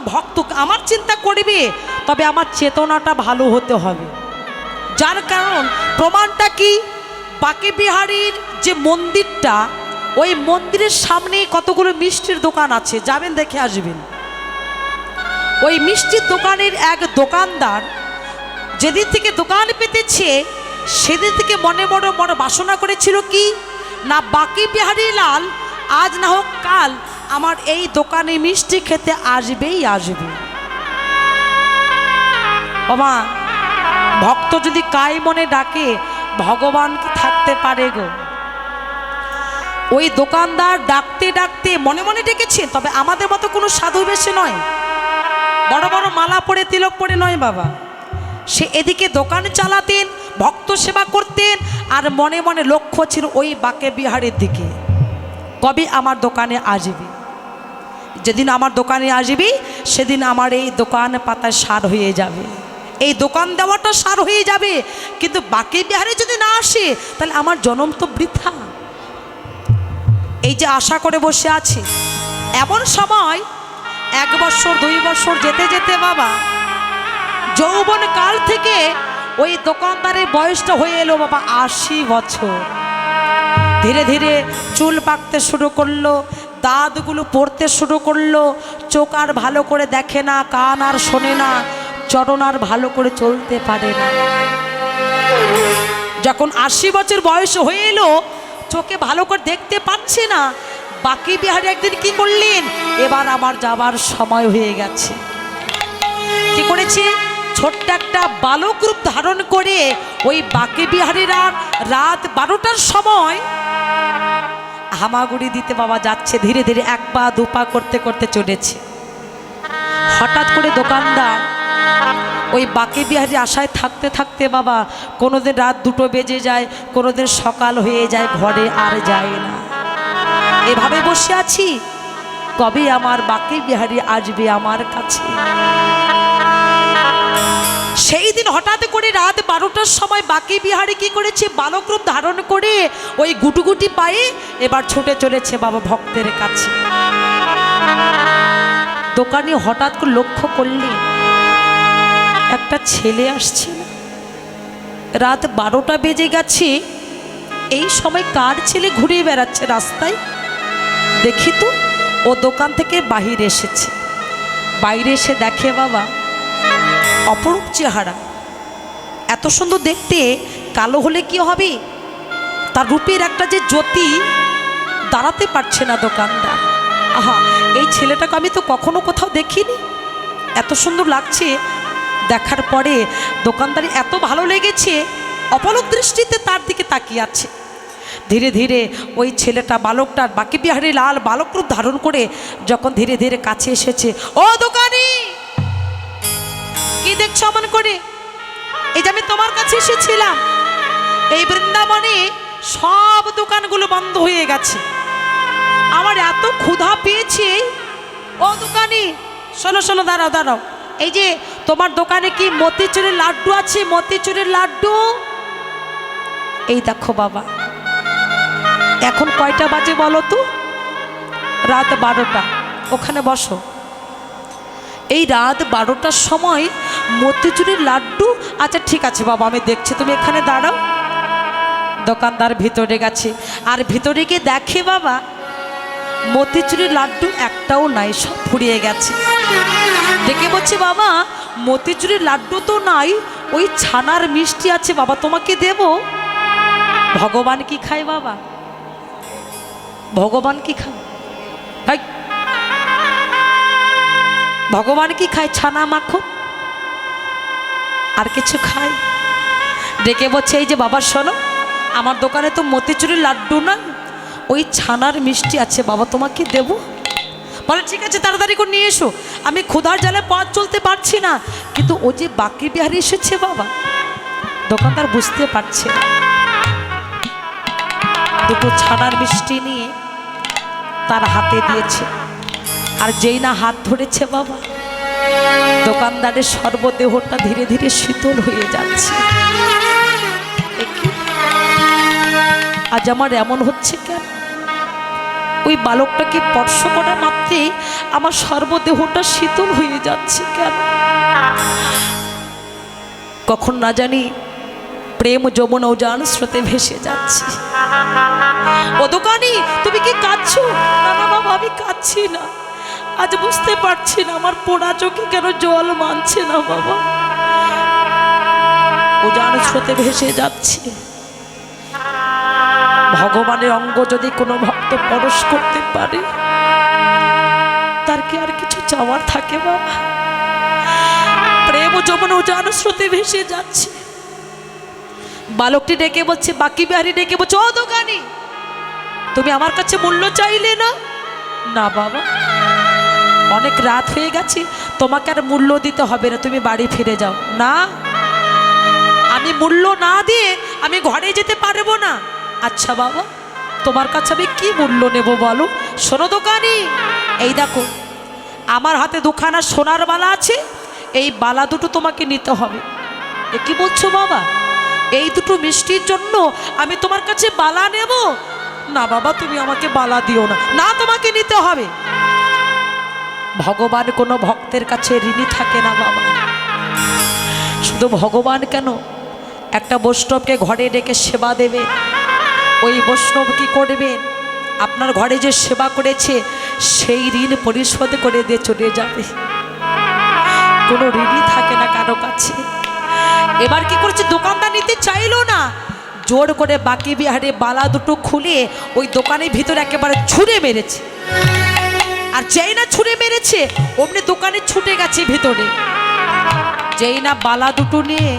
ভক্ত আমার চিন্তা করবে, তবে আমার চেতনাটা ভালো হতে হবে। যার কারণ প্রমাণটা কি? বাকি বিহারীর যে মন্দিরটা, ওই মন্দিরের সামনে কতগুলো মিষ্টির দোকান আছে, যাবেন দেখে আসবেন। ওই মিষ্টির দোকানের এক দোকানদার যেদিন থেকে দোকান পেতেছে, সেদিন থেকে মনে মনে মনে বাসনা করেছিল কি? না বাকি বিহারী লাল, আজ না হোক কাল আমার এই দোকানে মিষ্টি খেতে আসবেই আসবে। ওমা, ভক্ত যদি কাই মনে ডাকে, ভগবান কি থাকতে পারে গো? ওই দোকানদার ডাকতে ডাকতে মনে মনে ডেকেছে, তবে আমাদের মতো কোনো সাধু বেশে নয়। বড় বড় মালা পরে, তিলক পরে নয় বাবা। সে এদিকে দোকান চালাতেন, ভক্ত সেবা করতেন, আর মনে মনে লক্ষ্য ছিল ওই বাকে বিহারের দিকে। কবে আমার দোকানে আসবি? যেদিন আমার দোকানে আসবি, সেদিন আমার এই দোকান পাতায় সার হয়ে যাবে। এই দোকান দেওয়াটা সার হয়ে যাবে, কিন্তু বাকি বিহারে যদি না আসে, তাহলে আমার জনম তো বৃথা। এই যে আশা করে বসে আছে, এমন সময় এক বছর, দুই বছর যেতে যেতে বাবা, যৌবন কাল থেকে ওই দোকানদারের বয়সটা হয়ে এলো বাবা আশি বছর। ধীরে ধীরে চুল পাকতে শুরু করল দাঁতগুলো পড়তে শুরু করল, চোখ আর ভালো করে দেখে না, কান আর শোনে না, চরণ আর ভালো করে চলতে পারে না। যখন আশি বছর বয়স হয়ে এলো, চোখে ভালো করে দেখতে পাচ্ছে না, বাকি বিহারি একদিন কি করলেন? এবার আমার যাবার সময় হয়ে গেছে। কি করেছে? ছোট্ট একটা বালক রূপ ধারণ করে ওই বাকি বিহারীরা রাত বারোটার সময় হামাগুড়ি দিতে বাবা যাচ্ছে, ধীরে ধীরে এক পা, দু পা করতে করতে চলেছে। হঠাৎ করে দোকানদার ওই বাকি বিহারি আশায় থাকতে থাকতে বাবা কোনোদিন রাত দুটো বেজে যায়, কোনোদিন সকাল হয়ে যায়, ঘরে আর যায় না। এভাবে বসে আছি, কবে আমার বাকি বিহারি আসবে আমার কাছে? সেই দিন হঠাৎ করে রাত বারোটার সময় বাকি বিহারে কি করেছে? বালক রূপ ধারণ করে ওই গুটুগুটি পায়ে এবার ছুটে চলেছে বাবা ভক্তের কাছে। দোকানে হঠাৎ করে লক্ষ্য করলে একটা ছেলে আসছে রাত বারোটা বেজে গেছে, এই সময় কার ছেলে ঘুরে বেড়াচ্ছে রাস্তায়? দেখি তো, ও দোকান থেকে বাহিরে এসেছে। বাইরে এসে দেখে বাবা অপরূপ চেহারা। এত সুন্দর দেখতে কালো হলে কি হবে? তার রূপের একটা যে জ্যোতি দাঁড়াতে পারছে না দোকানদার। আহা, এই ছেলেটাকে আমি তো কখনো কোথাও দেখিনি। এত সুন্দর লাগছে দেখার পরে দোকানদারি এত ভালো লেগেছে, অপলক দৃষ্টিতে তার দিকে তাকিয়ে আছে। ধীরে ধীরে ওই ছেলেটা বালকটার বাকি বিহারি লাল বালক রূপ ধারণ করে যখন ধীরে ধীরে কাছে এসেছে, ও দোকানি! কি দেখছ অমন করে? এই যে আমি তোমার কাছে এসেছিলাম, এই বৃন্দাবনে সব দোকানগুলো বন্ধ হয়ে গেছে। আমার এত ক্ষুধা পেয়েছে। ও দোকানি, শোনো শোনো, দাঁড়াও দাঁড়াও। এই যে তোমার দোকানে কি মতিচুরের লাড্ডু আছে? মতিচুরের লাড্ডু? এই দেখো বাবা, এখন কয়টা বাজে বলো তো? রাত বারোটা। ওখানে বসো। এই রাত বারোটার সময় মতিচুরের লাড্ডু? আচ্ছা ঠিক আছে বাবা, আমি দেখছি। তুমি এখানে দাঁড়াও। দোকানদার ভিতরে গেছে। আর ভিতরে গিয়ে দেখে বাবা, মতিচুরির লাড্ডু একটাও নাই, সব ফুরিয়ে গেছে। দেখে বলছে, বাবা, মতিচুরির লাড্ডু তো নাই, ওই ছানার মিষ্টি আছে। বাবা, তোমাকে দেব? ভগবান কি খায় বাবা? ভগবান কি খায়? ভগবান কি খায় ছানা মাখন? আর কিছু খায় ডেকে বলছে, এই যে বাবা, শোনো, আমার দোকানে তো মতিচুরের লাড্ডু না ওই ছানার মিষ্টি আছে, বাবা, তোমাকে দেব? বলে, ঠিক আছে, তাড়াতাড়ি করে নিয়ে এসো। আমি ক্ষুধার জালে পথ চলতে পারছি না। কিন্তু ও যে বাকি বিহারি এসেছে, বাবা, দোকানদার বুঝতে পারছে দুটো ছানার মিষ্টি নিয়ে তার হাতে দিয়েছে। আর যেই না হাত ধরেছে, বাবা দোকানদারের সর্বদেহটা ধীরে ধীরে শীতল হয়ে যাচ্ছে। আজ আমার এমন হচ্ছে কেন? ওই বালকটাকে স্পর্শ করা মাত্রেই আমার সর্বদেহটা শীতল হয়ে যাচ্ছে কেন? কখন না জানি প্রেম যমুনা উজান স্রোতে ভেসে যাচ্ছি। ও দোকানি, তুমি কি কাঁদছো? না না, বাবা, আমি কাঁদছি না। আজ বুঝতে পারছি না, আমার পোড়া চোখে কেন জল মানছে না বাবা। উজান স্রোতে ভেসে যাচ্ছে। ভগবানের অঙ্গ যদি কোনো ভক্ত পরশ করতে পারে, তার কি আর কিছু চাওয়ার থাকে বাবা? প্রেম যমুনা উজান স্রোতে ভেসে যাচ্ছে। বালকটি ডেকে বলছে, বাকি বিহারি ডেকে বলছে, ও দোকানি, তুমি আমার কাছে মূল্য চাইলে না? না বাবা। অনেক রাত হয়ে গেছে, তোমাকে আর মূল্য দিতে হবে না, তুমি বাড়ি ফিরে যাও। না, আমি মূল্য না দিয়ে আমি ঘরে যেতে পারব না। আচ্ছা বাবা, তোমার কাছে আমি কি মূল্য নেব বলো? শোনো দোকানি, এই দেখো, আমার হাতে দুখানা সোনার বালা আছে, এই বালা দুটো তোমাকে নিতে হবে। এ কি বলছো বাবা? এই দুটো মিষ্টির জন্য আমি তোমার কাছে বালা নেব? না বাবা, তুমি আমাকে বালা দিও না। না, তোমাকে নিতে হবে। ভগবান কোনো ভক্তের কাছে ঋণী থাকে না বাবা। শুধু ভগবান কেন? একটা বৈষ্ণবকে ঘরে ডেকে সেবা দেবে। ওই বৈষ্ণব কি করবে? আপনার ঘরে যে সেবা করেছে, সেই ঋণ পরিশোধ করে দিয়ে চলে যাবে। কোনো ঋণই থাকে না কারও কাছে। এবার কি করছে? দোকানদার নিতে চাইলো না। জোর করে বাকি বিহারে বালা দুটো খুলে ওই দোকানের ভিতরে একেবারে ছুঁড়ে মেরেছে। আর যেই না ছুঁড়ে মেরেছে, অমনি দোকানে ছুটে গেছে ভেতরে। যেই না বালা দুটো নিয়ে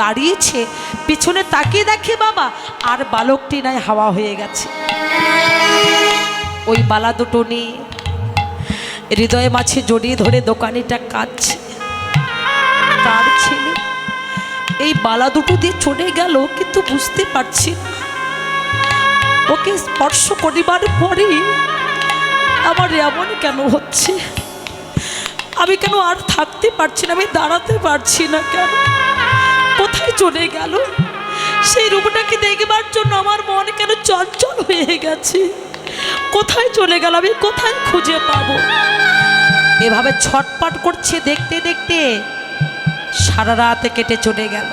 দাঁড়িয়েছে, পিছনে তাকিয়ে দেখে বাবা, আর বালকটি নাই, হাওয়া হয়ে গেছে। ওই বালা দুটো নিয়ে হৃদয়ে মাছে জড়িয়ে ধরে দোকানিটা কাঁদছে। তার ছেলে? এই বালা দুটো দিয়ে চলে গেল, কিন্তু বুঝতে পারছি ওকে স্পর্শ করিবার পরেই আমার এমন কেন হচ্ছে? আমি কেন আর থাকতে পারছি না, আমি দাঁড়াতে পারছি না কেন? কোথায় চলে গেল? সেই রূপটাকে দেখবার জন্য আমার মন কেন চঞ্চল হয়ে গেছে? কোথায় চলে গেল? আমি কোথায় খুঁজে পাবো? এভাবে ছটপট করছে দেখতে দেখতে সারা রাতে কেটে চলে গেল।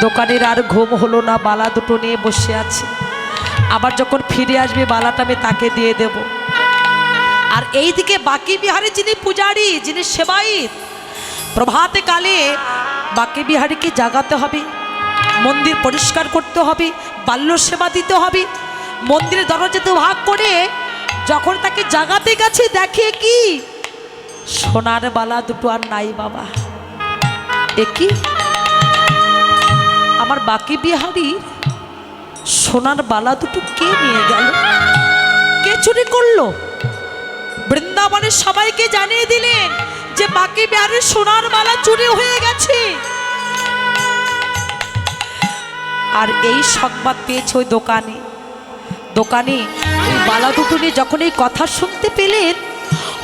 দোকানের আর ঘুম হলো না, বালা দুটো নিয়ে বসে আছে। আবার যখন ফিরে আসবে, বালাটা আমি তাকে দিয়ে দেব। আর এই দিকে বাকি বিহারে যিনি পূজারি, যিনি সেবাইত প্রভাতে কালে বাকি বিহারীকে জাগাতে হবে, মন্দির পরিষ্কার করতে হবে, বাল্য সেবা দিতে হবে মন্দিরের দরজাতে ভাগ করে যখন তাকে জাগাতে গেছে, দেখে কি? সোনার বালা দুটো আর নাই বাবা। কি? আমার বাকি বিহারি সোনার বালা দুটো কে নিয়ে গেল? কে চুরি করল? বৃন্দাবনের সবাইকে জানিয়ে দিলেন যে বাকি বিহারের সোনার বালা চুরি হয়ে গেছে। আর এই সংবাদ পেয়েছে ওই দোকানে। দোকানে ওই বালা দুটো নিয়ে যখন এই কথা শুনতে পেলেন,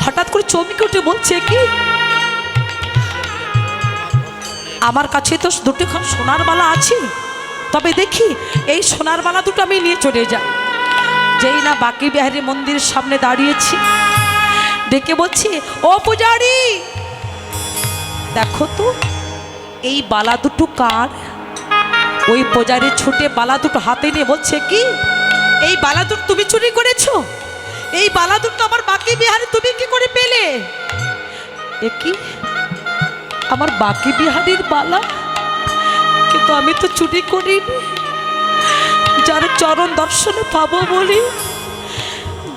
হঠাৎ করে চমকে উঠে বলছে, কি? আমার কাছে তো দুটো সোনার বালা আছে। তবে দেখি, এই সোনার বালা দুটো আমি নিয়ে চলে যাই। যেই না বাকি বিহারী মন্দিরের সামনে দাঁড়িয়েছি ডেকে বলছি, ও পূজারি! দেখো তো, এই বালা দুটো কার ওই পূজারি ছুটে বালা দুটো হাতে নিয়ে বলছে, কি? এই বালা দুটো তুমি চুরি করেছ? এই বালা দুটো আমার বাকি বিহারে তুমি কি করে পেলে? এ কি? আমার বাকি বিহারির বালা? কিন্তু আমি তো চুরি করিনি। যার চরণ দর্শনে পাবো বলি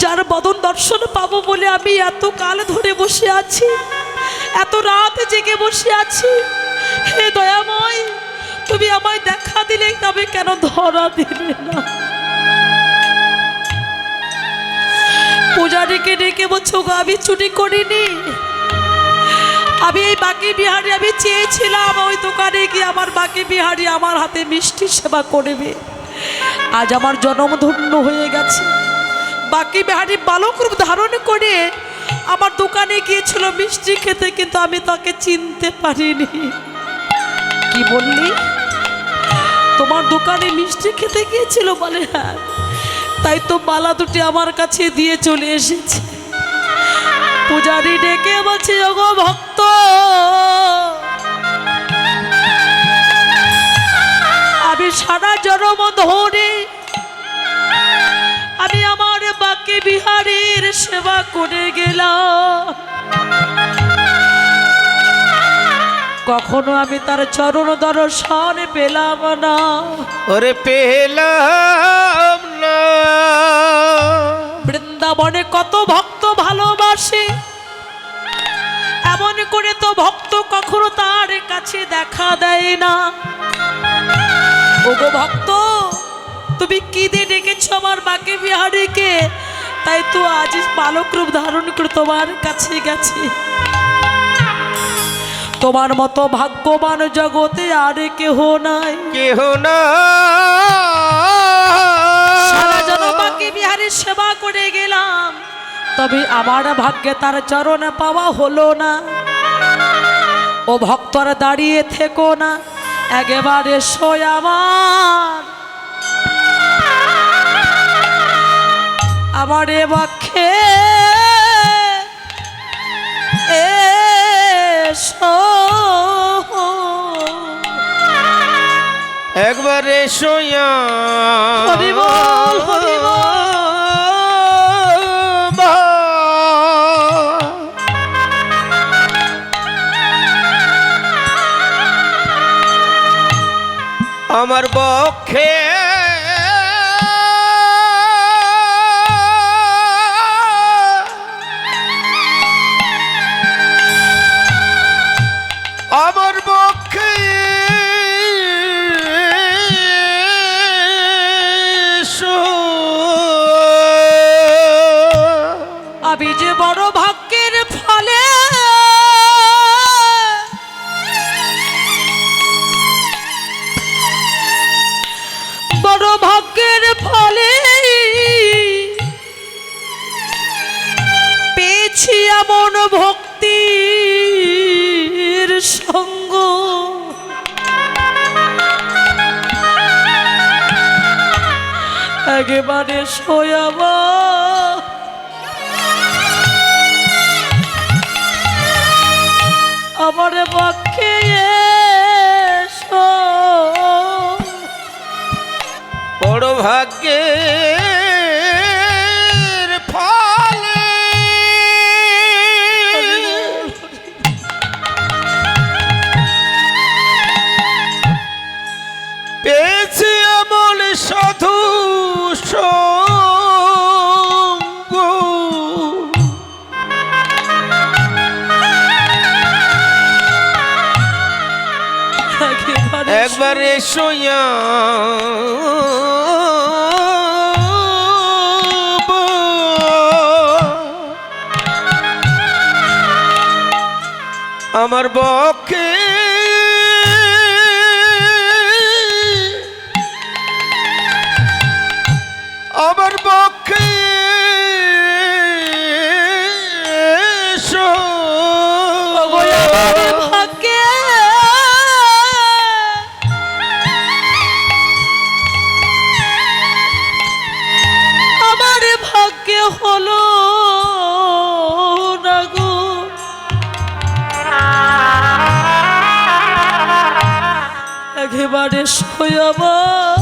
যার বদন দর্শন পাবো বলে আমি এত কাল ধরে বসে আছি, এত রাত জেগে বসে আছি। হে দয়াময়, তুমি আমায় দেখা দিলে তবে কেন ধরা দিলে না? পূজারীকে ডেকে বলছো আমি চুরি করিনি। আমি এই বাকি বিহারি, আমি চেয়েছিলাম ওই দোকানে গিয়ে আমার বাকি বিহারি আমার হাতে মিষ্টি সেবা করবে। আজ আমার জনম ধন্য হয়ে গেছে। বাকি বিহারি বালক রূপ ধারণ করে আমার দোকানে গিয়েছিল মিষ্টি খেতে, কিন্তু আমি তাকে চিনতে পারিনি। কি বললি? তোমার দোকানে মিষ্টি খেতে গিয়েছিল বলে হ্যাঁ তাই তো মালা দুটি আমার কাছে দিয়ে চলে এসেছে। পূজারি ডেকে বলছে, ওগো ভক্ত! আমি সারা জনম বিহারীর সেবা করে গেলাম। কখনো আমি তার চরণ দর্শন পেলাম না। ওরে পেলাম না। বৃন্দাবনে কত ভক্ত ভালোবাসে। এমন করে তো ভক্ত কখনো তার কাছে দেখা দেয় না। ওগো ভক্ত তুমি কি দিয়ে ডেকেছ আমার বাকি বিহারীকে? তাই তো আজ বালক রূপ ধারণ করে তোমার কাছে গেছে। তোমার মতো ভাগ্যবান জগতে আর কেহ নাই। কেহ না। সারা জনপাকে বিহারের সেবা করে গেলাম। তবে আমার ভাগ্যে তার চরণে পাওয়া হলো না। ও ভক্তরা দাঁড়িয়ে থেকো না। একেবারে সই আমার। আমার এ বক্ষে। এসো। হরিবল সোয়া হরি বল, একেবারে সয়াব। আমার পক্ষে বড় ভাগ্যের একেবারে একবারে সোয়া আমার বক্ষে আমার বক্ষে হইয়া